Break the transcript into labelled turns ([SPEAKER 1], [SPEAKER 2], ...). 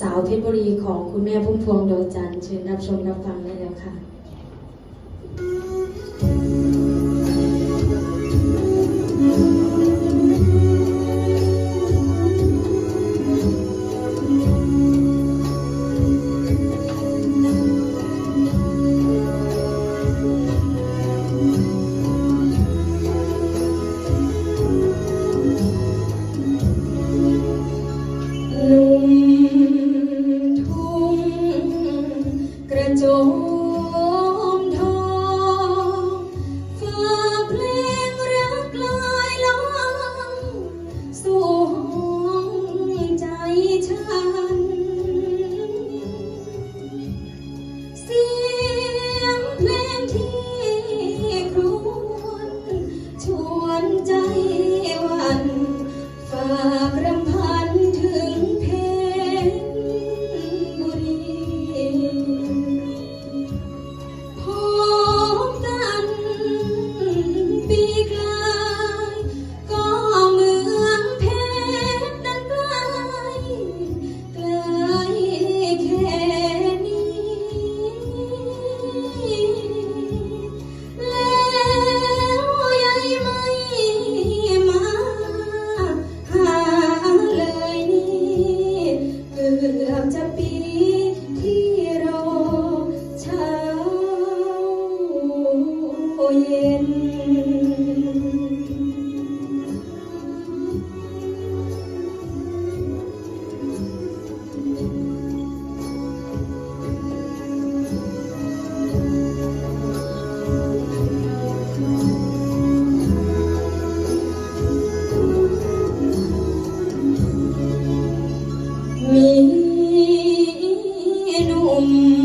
[SPEAKER 1] สาวเพชรบุรีของคุณแม่พุ่มพวงดวงจันทร์เชิญรับชมรับฟังได้แล้วค่ะ um